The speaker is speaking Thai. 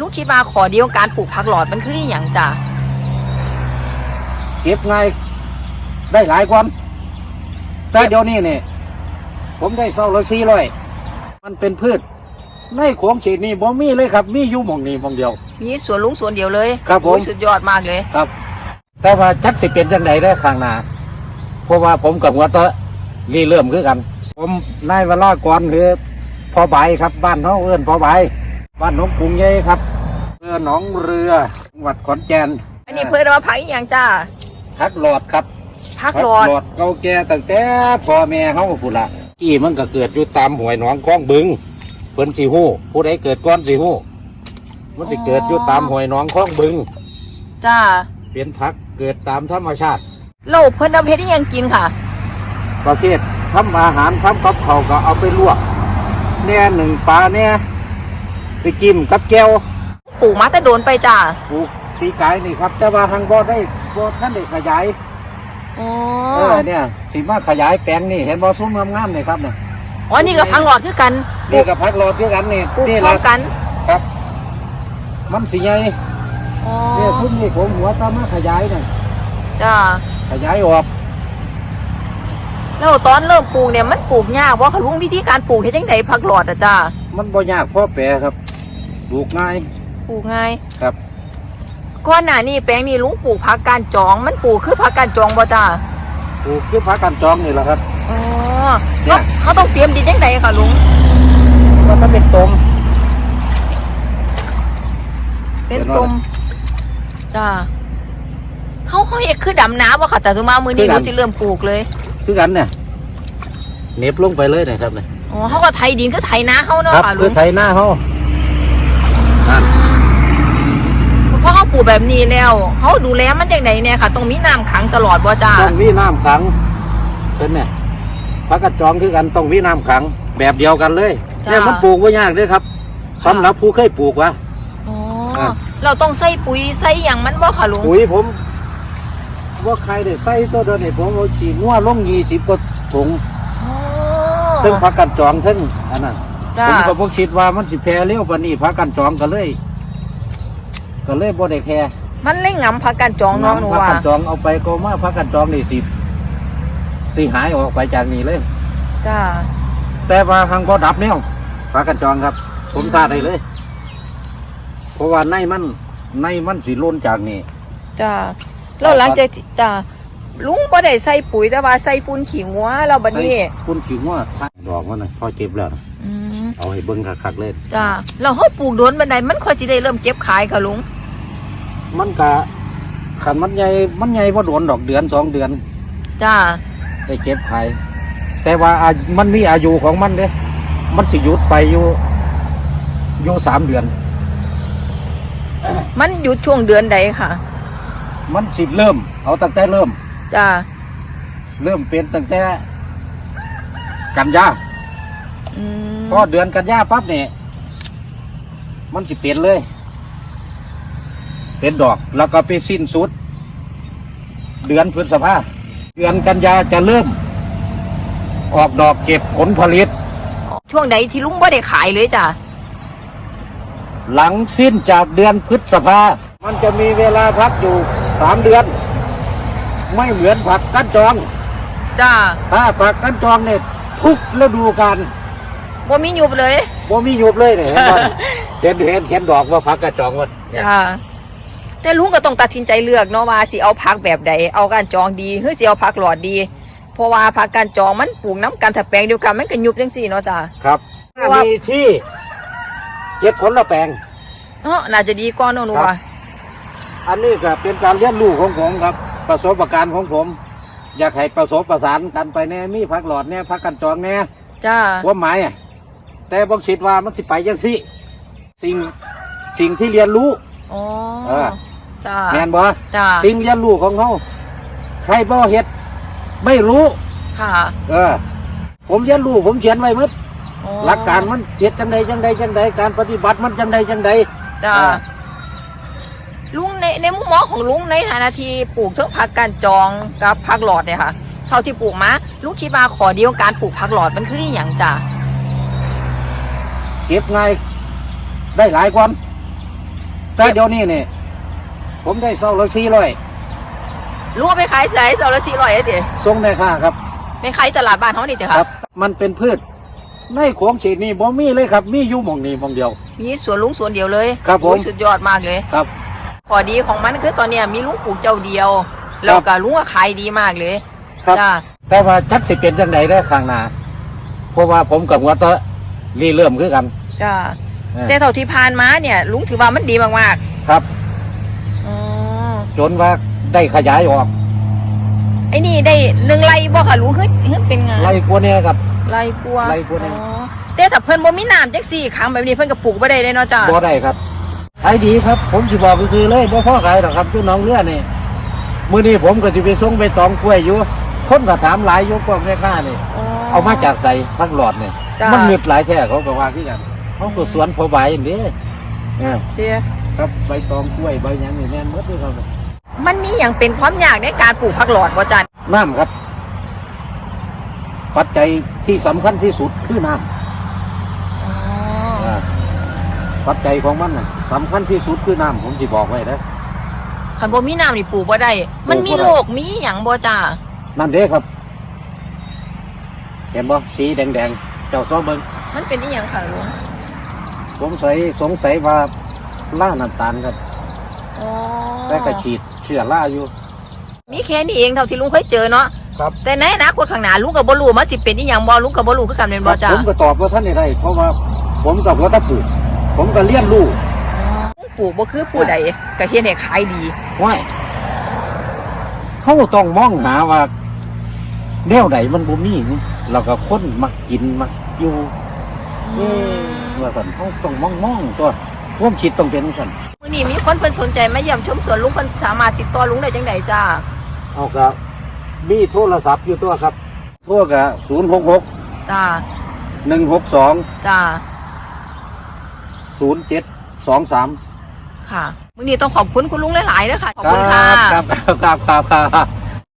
ลุงคิดว่าขอเดียวการปลูกผักหลอดมันคืออหย่างจ้ะเก็บง่ายได้หลายกว่าแต่เดี๋ยวนี้เนี่ยผมได้เศร้าละสี่ร้อยมันเป็นพืช ในโขงฉีดนี่บ่มีเลยครับ มีอยู่หมองนี้หมองเดียว มีสวนลุงสวนเดียวเลยครับผม โอ้ยสุดยอดมากเลย ครับ แต่ว่าจักสิเป็นจังไดได้อข้างหน้าเพราะว่าผมกับหัวเตอะรีเริ่มคือกัน ผมนายเวลากรคือพอใบครับบ้านน้องเอื้อนพอใบ บ้านหน้องกรุงใหญ่ครับเรือหนองเรือจังหวัดขอนแก่นอันนี้เพื่อนว่าผักอหย่างจ้าพักหลอดครับผักหลอดเก่าแก่ตั้งแต่พ่อแม่เขาพูดละที่มันก็เกิดอยู่ตามหวยหนองคลองบึงเพิ่นสิฮู้ผู้ใดเกิดก้อนสิฮู้มันสิเกิดอยู่ตามหวยหนองคลองบึงจ้าเป็นพักเกิดตามธรรมชาติเราเพิ่นเอาเพชรอหยังกินค่ะ ประเภททำอาหารทำกับเขาวก็เอาไปลวกแหน่หนึ่งปลาแหน่ ไปกินกับแก้วปลูกมาแต่โดนไปจ้าปลูกปีกายนี่ครับ แต่ว่าทางบ่ได้บ่ท่านได้ขยายอ๋อเออเนี่ยสิมาขยายแปลงนี่เห็นบ่ซุ้มงามๆนี่ครับเนี่ยอ๋อนี่กับผักหลอดคือกันปลูนี่กกับพักรอด้วยกันนี่ปลูกนี่พร้อละมกันครับมันสิใหญ่อ๋อเนี่ยซุ้มนี่ผมหัวตามาขยายน่ะจ้าขยายออกแล้วตอนเริ่มปลูกเนี่ยมันปลูกยากว่าเขาลุงวิธีการปลูกเฮ็ดจังไดผักหลอดอะจ้ามันบ่ยากพ่อแปรครับ ปลูกง่าย ปลูกง่ายครับก่อนหน้านี้แปลงนี้ลุงปลูกผักกานจอง มันปลูกคือผักกานจองบ่จ้าปลูกคือพักกันจองนี่แหละครับอ๋อเนี่เขายเขาต้องเตรียมดินจังไดค่ะลุงก็ถ้าเป็นตมเป็นเดี๋ยวตุ่มรอจ้าเขาเขาเฮ็ดคือดำน้ำบ่ค่ะ แต่สมมามื้อนี้คือหดำนูสิเริ่มปลูกเลย คือกันเนี่ยเหน็บลงไปเลยนะครับเนี่ยอ๋อเขาก็ไถดินคือไถนาเขาเนาะครับค่ะลุคืองไถหน้าเขานั่น เพราะเขาป ลูกแบบนี้แล้วเขาดูแลมันจังไดเนี่ยค่ะ ต้องมีน้ำขังตลอดบ่จ้าต้องมีน้ำขังเป็นเนี่ยพักกันจองคือกันต้องมีน้ำขัง แบบเดียวกันเลยจ้ะเนี่ยมันปลูกว่ายากเลยครับสำหรับผู้เคยปลูกวะอ๋ออะเราต้องใส่ปุ๋ยใส่หยังมันบ่ค่ะลุงปุ๋ยผมว่าใครได้ใส่ตัวเดินนี่ผมเอาฉีดนัวลงยี่สิบกว่าถุงอ๋อซึ่งพักกันจองซึ่งอันนั้นจ้าผมก็บ่คิดว่ามันสิแพร่เร็วปานนี้พักกันจองก็เลย ก็เลยบ่ได้แค่มันเล่งงำผักกันจองเน้องหนูพักว่ากันจองเอาไปก็มาพักกันจองนี่สิสิหายออกไปจากนี่เลย จ้าแต่ว่าทางบ่ดับแนวพักกันจองครับ ผมทาได้เลย เพราะว่าในมันในมันสิล้นจากนี่จ้าแล้วหลังจากที่จ้าลุงบ่ได้ใส่ปุ๋ยแต่ว่าใส่ฝุ่นขี้งัวแล้วบัดนี้ใส่คุณขิงว่าดอกมันน่ะพอเก็บแล้วนะอืมเอาให้เบิ่งคักๆเลยจ้าเราเฮาปลูกโดนบันไดมันค่อยสิได้เริ่มเก็บขายค่ะลุง มันกะขันมันใหญ่มันใหญ่พอโดนดอกเดือนสองเดือนจ้าได้เก็บขายแต่ว่าอามันมีอายุของมันเด้มันสิหยุดไปอยู่อยู่สามเดือน มันอยู่ช่วงเดือนใดค่ะ มันสิเริ่ม เอาตั้งแต่เริ่ม จ้าเริ่มเป็นตั้งแต่กันยาอืมพอเดือนกันยาปั๊บเนี่ยมันสิเปลี่ยนเลย เป็นดอก แล้วก็ไปสิ้นสุด เดือนพฤษภาเดือนกันยาจะเริ่ม ออกดอกเก็บผลผลิต ช่วงใดที่ลุงบ่ได้ขายเลยจ้าหลังสิ้นจากเดือนพฤษภา มันจะมีเวลาพักอยู่สามเดือน ไม่เหมือนผักกั้นจอง จ้าถ้าผักกั้นจองเนี่ยทุกฤดูกาลบ่มีหยุบเลยบ่มีหยุบเลยเนี่ยเห็นบ่เห็นเห็นเห็นดอกว่าผักกั้นจองว่าเนี่ย จ้า แต่ลุงก็ต้องตัดสินใจเลือกเนาะว่าสิเอาพักแบบใดเอาการจองดีหรือสิเอาพักหลอดดี เพราะว่าพักการจองมันปลูกน้ำกันถ้าแปลงเดียวกันมันก็ยุบจังซี่เนาะจ้า ครับเพราะว่ามีที่เก็บผลละแปลงเออน่าจะดีกว่าเนาะหนูครับว่าอันนี้ก็เป็นการเรียนรู้ของผมครับ ประสบการณ์ของผม อยากให้ประสบประสานกันไปแน่มีผักหลอดแน่ผักกันจองแน่จ้า ความหมายอะแต่บอกคิดว่ามันสิไปยังสิสิ่งสิ่งที่เรียนรู้ อ๋อ เออ จ้าแมนบ่จ้าสิ่งเรียนรู้ของเขาใครบ่เฮ็ดไม่รู้ ค่ะ เออ ผมเรียนรู้ผมเขียนไว้หมดอ๋อหลักการมันเฮ็ดจังใดจังใดจังใดการปฏิบัติมันจังใดจังใดจ้าอ่าลุงในในมุมมองของลุงในฐานะที่ปลูกเทั้งผักการจองกับผักหลอดเนี่ยค่ะ เท่าที่ปลูกมาลุงคิดว่าขอเดียวการปลูกผักหลอดมันคืออหย่างจ้าเก็บง่ายได้หลายกว่าแต่เดี๋ยวนี้นี่ ผมได้เศร้าละสี่ร้อยลุงเอาไปขายใส่เสาละสี่ร้อยเดี๋ยส่งได้ค่าครับ ไปขายตลาดบ้านเขานี่เดี๋ยคค่ะรับมันเป็นพืช ในโขงฉีดนี่บ่มีเลยครับ มีอยู่หมองนี้หมองเดียว มีสวนลุงสวนเดียวเลยครับผม โอ้ยสุดยอดมากเลย ครับ ข้อดีของมันคือตอนเนี้ยมีลุงปลูกเจ้าเดียว แล้วก็ลุงก็ขายดีมากเลยครับ จ้าแต่ว่าจักสิเป็นจังไดได้อข้างหน้าเพราะว่าผมกับหัวเตะรีเริ่มคือกันจ้าเออแต่เท่าที่ผ่านมาเนี่ยลุงถือว่ามันดีมากครับๆอ๋อ จนว่าได้ขยายออกไอ้นี่ได้หนึ่งไร่บ่ค่ะลุงเฮ้ยเฮ้ยเป็นไงไล่กว่านี้ครับ ไร่กลัวไร่กว่านี่อ๋อแต่ถ้าเพิ่นบ่มีน้ำจักสี่ครั้งแบบนี้เพิ่นก็ปลูกบ่ได้เลยเนาะจ้าบ่ได้ครับขายดีครับ ผมสิบอกซื้อเลยบ่พอขายหรอกครับพี่น้องเรือนี่มื้อนี้ผมก็สิไปส่งไปตองกล้วยอยู่คนก็ถามหลายอยู่พวกแม่ค้านี่ เอามาจากใส่พักหลอดนี่จ้ามันเงึดหลายแท้เขาก็ว่าคือกันเขาก็สวนพอใบอย่างนี้เออเดี๋ยว ครับใบตองกล้วยใบหยังนี่แน่นหมดเลยครับ มันมีอย่างเป็นความยากในการปลูกผักหลอดบ่จ้าน้ำครับ ปัจจัยที่สำคัญที่สุดคือน้ำอ่าปัจจัยของมันน่ะสำคัญที่สุดคือน้ำผมสิบอกไว้นะคันบ่มีน้ำนี่ปลูกบ่ได้ มันมีปลูกบ่ได้โรคมีหยังบ่จ้านั่นเด้ครับ เห็นบ่สีแดงๆ เจ้าซ้อเบิงมันเป็นอีหยังค่ะลุงผมใส่สงสัยว่าล่าน้ำตาลครับอ๋อแต่ก็ฉีด เชื้อล่าอยู่ มีแค่นี้เองเท่าที่ลุงเคยเจอเนาะครับ แต่ในอนาคตข้างหน้าลุงก็บ่รู้ว่าสิเป็นอีหยังบ่ลุงก็บ่รู้คือกันแม่นบ่จ้าผมก็ตอบว่าท่านได้เพราะว่าผมกับว่าถ้าปลูกผมก็เลี้ยงลูกปลูกบ่คือผู้ใดก็เฮ็ดให้ขายดีว่าเขาต้องมองหาว่าแนวไหนมันบ่มีนี่เราก็คนมักกินมักอยู่เอ๊ะว่าสันเขาต้องมองมองตัวร่วมคิดต้องเป็นสัน มื้อนี้มีคนเพิ่นสนใจมาเยี่ยมชมสวนลุงเพิ่นสามารถติดต่อลุงได้จังไดจ้าเอาก็มีโทรศัพท์อยู่ตัวครับโทรกับศูนย์หกหกจ้าหนึ่งหกสองจ้าศูนย์เจ็ดสองสามค่ะมื้อนี้ต้องขอบคุณคุณลุงหลายๆเด้อค่ะขอบครัคุณค่ะ ครับครับครับครับ